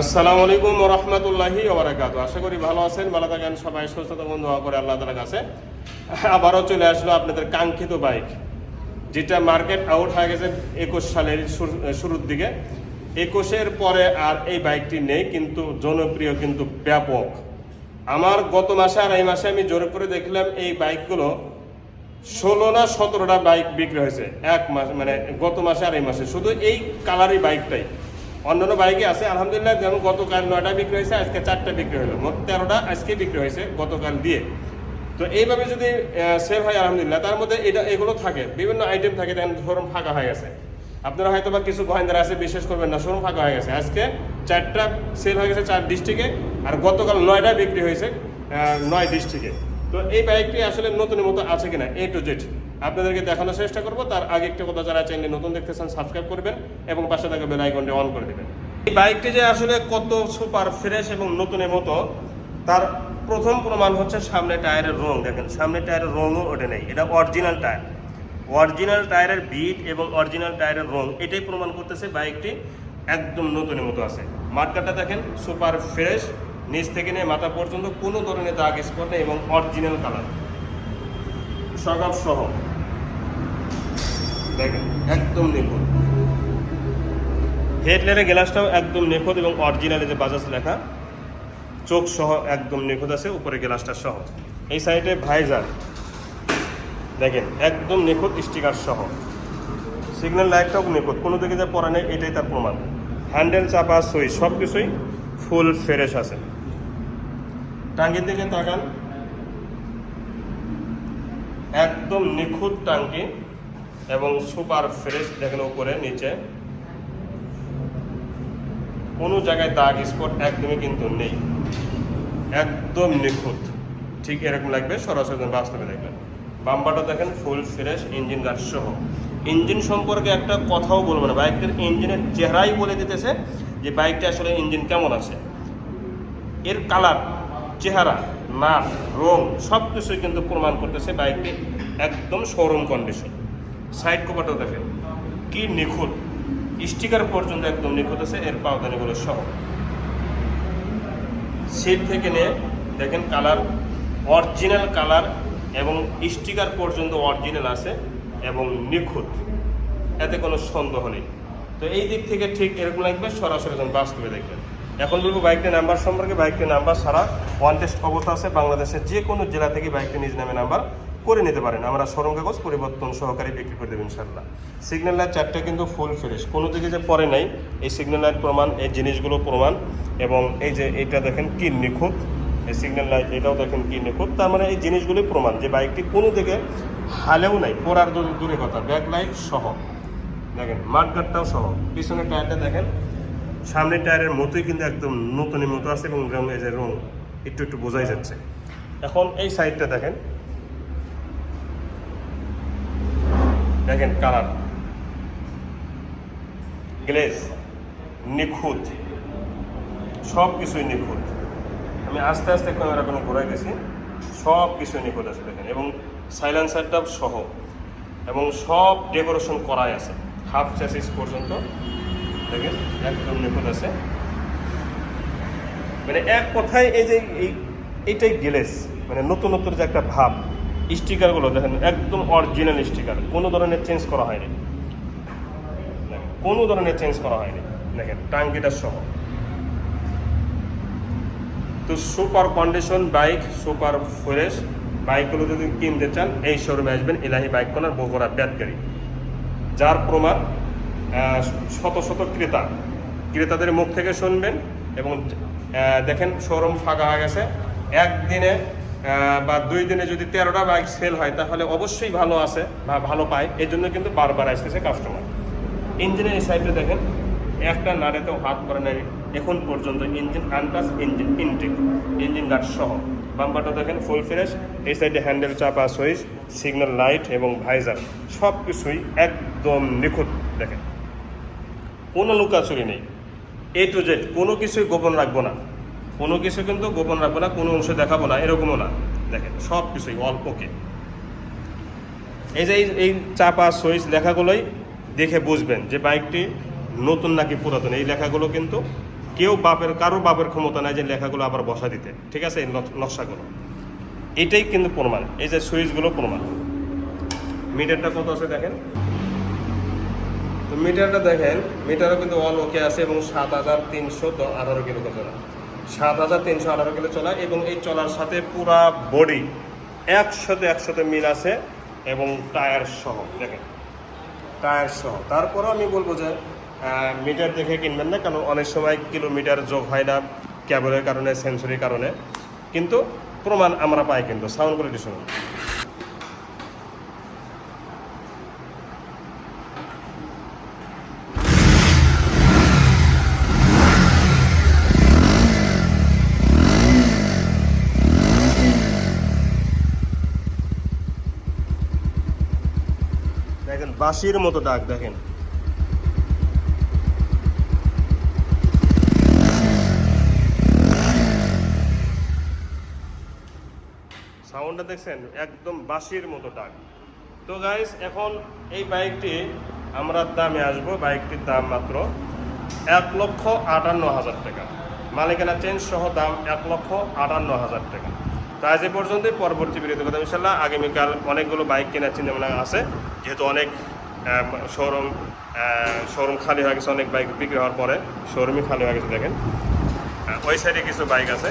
আসসালামু আলাইকুম রহমতুল্লাহি ওবরাকাত আশা করি ভালো আছেন, ভালো থাকেন, সবাই সুস্থ থাকুন, দোয়া করে আল্লাহ তালার কাছে। আবারও চলে আসলো আপনাদের কাঙ্ক্ষিত বাইক, যেটা মার্কেট আউট হয়ে গেছে একুশ সালের শুরুর দিকে। একুশের পরে আর এই বাইকটি নেই, কিন্তু জনপ্রিয়, কিন্তু ব্যাপক। আমার গত মাসে আর এই মাসে আমি জোরে করে দেখলাম এই বাইকগুলো ষোলো না সতেরোটা বাইক বিক্রি হয়েছে, এক মাস মানে গত মাসে আর এই মাসে। শুধু এই কালারই বাইকটাই। অন্যান্য বাইকে আছে, আলহামদুলিল্লাহ, যেমন গতকাল নয়টা বিক্রি হয়েছে, আজকে চারটা বিক্রি হলো। মোট তেরোটা আজকে বিক্রি হয়েছে গতকাল দিয়ে। তো এইভাবে যদি সেল হয়, আলহামদুলিল্লাহ, তার মধ্যে এটা, এগুলো থাকে, বিভিন্ন আইটেম থাকে দেখেন ধরুন ফাঁকা হয়ে গেছে। আপনারা হয়তো বা কিছু গহেন্দার আছে, বিশ্বাস করবেন না শোরুম ফাঁকা হয়ে গেছে। আজকে চারটা সেল হয়ে গেছে চার ডিস্ট্রিক্টে আর গতকাল নয়টা বিক্রি হয়েছে নয় ডিস্ট্রিক্টে তো এই বাইকটি আসলে নতুনের মতো আছে কিনা এ টু জেড আপনাদেরকে দেখানোর চেষ্টা করব। তার আগে একটা কথা যারা চ্যানেলে নতুন দেখতেছেন, সাবস্ক্রাইব করবেন এবং পাশে থাকা বেল আইকনটি অন করে দেবেন। এই বাইকটি যে আসলে কত সুপার ফ্রেশ এবং নতুনের মতো, তার প্রথম প্রমাণ হচ্ছে সামনে টায়ারের রং। দেখেন, সামনে টায়ারের রঙও ওঠে নেই। এটা অরিজিনাল টায়ার। অরিজিনাল টায়ারের বিট এবং অরিজিনাল টায়ারের রং, এটাই প্রমাণ করতেছে বাইকটি একদম নতুনের মতো আছে। মার্কাটা দেখেন, সুপার ফ্রেশ। নিচ থেকে নিয়ে মাথা পর্যন্ত কোনো ধরনের দাগ স্পট নেই এবং অরিজিনাল কালার সগাব সহ। একদম নিখুঁত। হেডলাইনের গ্লাসটাও একদম নিখুঁত এবং অরিজিনাল যে বাজাজ লেখা, চোখ সহ একদম নিখুঁত আছে, উপরে গ্লাসটা সহ এই সাইডে ভাইজার, দেখেন, একদম নিখুঁত স্টিকার সহ। সিগন্যাল লাইটটাও নিখুঁত, কোনো দিকে যা পড়া নেই, এটাই তার প্রমাণ। হ্যান্ডেল চাপা সুই সব কিছুই ফুল ফ্রেশ আছে। টাঙ্গির দিকে তাকান। একদম নিখুঁত টাঙ্কি এবং সুপার ফ্রেশ দেখেন উপরে, নিচে। কোনো জায়গায় দাগ, স্পট একদমই কিন্তু নেই। একদম নিখুঁত। ঠিক এরকম লাগবে, সরাসরি বাস্তবে দেখবেন। বাম্পারটা দেখেন, ফুল ফ্রেশ ইঞ্জিন গার্ড সহ। ইঞ্জিন সম্পর্কে একটা কথাও বলব না। বাইকটার ইঞ্জিনের চেহারাই বলে দিতেছে যে বাইকটা আসলে ইঞ্জিন কেমন আছে। এর কালার, চেহারা নাট রং সব কিছুই কিন্তু প্রমাণ করতেছে বাইকটি একদম শোরুম কন্ডিশন। সাইড কভারটাও দেখেন। কি নিখুঁত। স্টিকার পর্যন্ত একদম নিখুঁত আছে, এর পাওদানিগুলো সহ। সিট থেকে নিয়ে দেখেন কালার অরিজিনাল কালার এবং স্টিকার পর্যন্ত অরিজিনাল আছে এবং নিখুঁত। এতে কোনো সন্দেহ নেই। তো এই দিক থেকে ঠিক এরকম লাগবে, সরাসরি যখন বাস্তবে দেখবেন। এখন বলব বাইকটির নাম্বার সম্পর্কে। বাইকটির নাম্বার ছাড়া ওয়ান টেস্ট অবস্থা আছে বাংলাদেশের যে কোনো জেলা থেকে বাইকটি নিজ নামে নাম্বার করে নিতে পারেন। আমরা সরম কাগজ পরিবর্তন সহকারে বিক্রি করে দেবেন ইনশাল্লাহ সিগন্যাল লাইট চারটা কিন্তু ফুল ফ্রেশ কোনো দিকে যে পরে নাই, এই সিগন্যাল লাইট প্রমাণ, এই জিনিসগুলো প্রমাণ এবং এই যে এটা দেখেন কি নিখুঁত। এই সিগন্যাল লাইট এটাও দেখেন কি নিখুঁত। তার মানে এই জিনিসগুলোই প্রমাণ যে বাইকটি কোনো দিকে হালেও নাই, পড়ার দূরে কথা। ব্যাক লাইট সহ। দেখেন মাঠগাটটাও সহ। পিছনের টায়ারটা দেখেন, সামনের টায়ারের মতোই কিন্তু একদম নতুনের মতো আছে এবং রং এই যে রং একটু একটু বোঝাই যাচ্ছে। এখন এই সাইডটা দেখেন দেখেন কালার গ্লেজ নিখুঁত। সব কিছুই নিখুঁত। আমি আস্তে আস্তে ক্যামেরা কোনো গেছি সব কিছুই নিখুঁত আছে দেখেন। এবং সাইলেন্সারটা সহ। এবং সব ডেকোরেশন করাই আছে। হাফ চ্যাসিস পর্যন্ত। দেখেন, একদম নিখুঁত আছে। মানে এক কথায় এই যে এই, এইটাই গ্লেস মানে নতুন নতুন যে একটা ভাব। স্টিকারগুলো দেখেন, একদম অরিজিনাল স্টিকার। কোনো ধরনের চেঞ্জ করা হয়নি। কোনো ধরনের চেঞ্জ করা হয়নি। দেখেন টাঙ্কিটা সহ। তো super condition bike super fresh বাইকগুলো যদি কিনতে চান, এই শোরুমে আসবেন, ইলাহি বাইক কর্নার বগুড়া ব্যাটগাড়ি। যার প্রমাণ শত শত ক্রেতা। ক্রেতাদের মুখ থেকে শুনবেন এবং দেখেন শোরুম ফাঁকা হয়ে গেছে। একদিনে বা দুই দিনে যদি তেরোটা বাইক সেল হয়, তাহলে অবশ্যই ভালো আছে বা ভালো পায়। এই জন্য কিন্তু বারবার আসতেছে কাস্টমার ইঞ্জিনের এই সাইডে দেখেন, একটা নাড়েতেও হাত করে নেই এখন পর্যন্ত engine untouched engine intake engine guard সহ। বাম্পারটা দেখেন ফুল ফ্রেশ এই সাইডে হ্যান্ডেল চাপা সুইচ সিগন্যাল লাইট এবং ভাইজার সব কিছুই একদম নিখুঁত। দেখেন, কোনো লুকাচুরি নেই। এ টু জেড কোনো কিছুই গোপন রাখব না। কোনো কিছু কিন্তু গোপন রাখব না, কোনো অংশ দেখাবো না, এরকমও না। দেখেন সব কিছুই অল্পকে। এই যে এই- চাপা সুইচ লেখাগুলোই দেখে বুঝবেন যে বাইকটি নতুন নাকি পুরাতন। এই লেখাগুলো কিন্তু কেউ বাপের, কারও বাপের ক্ষমতা নাই যে লেখাগুলো আবার বসা দিতে। ঠিক আছে? এই নক- নকশাগুলো। এটাই কিন্তু প্রমাণ। এই যে সুইচগুলো প্রমাণ। মিটারটা কত আছে দেখেন? তো মিটারটা দেখেন, মিটারও কিন্তু অল ওকে আছে এবং সাত হাজার তিনশো আঠারো কিলো চলা সাত হাজার তিনশো আঠারো কিলো চলা এবং এই চলার সাথে পুরা বডি একশোতে একশোতে মিল আছে এবং টায়ার সহ, দেখেন। টায়ার সহ। তারপরেও আমি বলব যে মিটার দেখে কিনবেন না, কারণ অনেক সময় কিলোমিটার যোগ হয় না ক্যাবলের কারণে সেন্সরির কারণে। কিন্তু প্রমাণ আমরা পাই কিন্তু সাউন্ড কোয়ালিটি শুনুন দেখেন বাঁশির মতো ডাক দেখেন। সাউন্ডটা দেখছেন? একদম বাঁশির মতো ডাক তো গাইস এখন এই বাইকটি আমরা দামে আসব। বাইকটির দাম মাত্র এক লক্ষ আটান্ন হাজার টাকা। মালিকানা চেঞ্জ সহ দাম এক লক্ষ আটান্ন হাজার টাকা। তো আজ এ পর্যন্তই। পরবর্তী বিরতি কথা ইনশাল্লাহ আগামীকাল অনেকগুলো বাইক কেনার চিন্তা ভাবনা আছে। যেহেতু অনেক শোরুম শোরুম খালি হয়ে গেছে, অনেক বাইক বিক্রি হওয়ার পরে। শোরুমই খালি হয়ে গেছে, দেখেন। ওই সাইডে কিছু বাইক আছে।